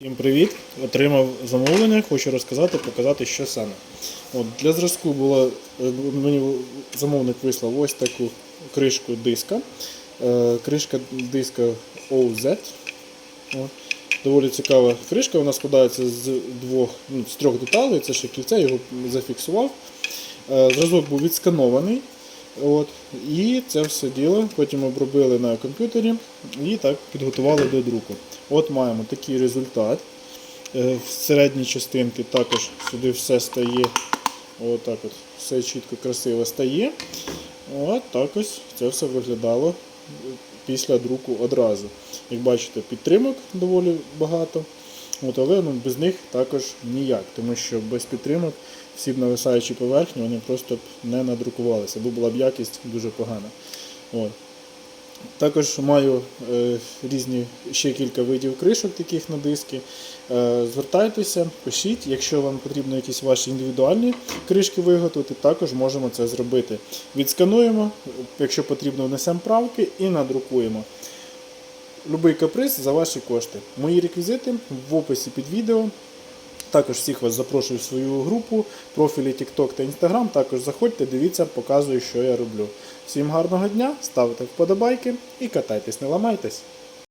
Всім привіт! Отримав замовлення, хочу розказати, показати, що саме. От, для зразку було, е, мені замовник вислав ось таку кришку диска. Е, Кришка диска OZ. От. Доволі цікава кришка, вона складається з двох, ну, з трьох деталей, це ще кільце, його зафіксував. Е, Зразок був відсканований. От, і це все діло потім обробили на комп'ютері і так підготували до друку. От маємо такий результат. Е, В середній частинці також сюди все стає. Отак от, все чітко, красиво стає. От так ось це все виглядало після друку одразу. Як бачите, підтримок доволі багато. От, але ну, без них також ніяк, тому що без підтримок всі б нависаючі поверхні вони просто б не надрукувалися, бо була б якість дуже погана. От. Також маю е, різні ще кілька видів кришок таких на диски. Е, звертайтеся, пишіть, якщо вам потрібно якісь ваші індивідуальні кришки виготовити, також можемо це зробити. Відскануємо, якщо потрібно, внесемо правки і надрукуємо. Любий каприз за ваші кошти. Мої реквізити в описі під відео. Також всіх вас запрошую в свою групу, профілі TikTok та Instagram. Також заходьте, дивіться, показую, що я роблю. Всім гарного дня, ставте вподобайки і катайтесь, не ламайтесь.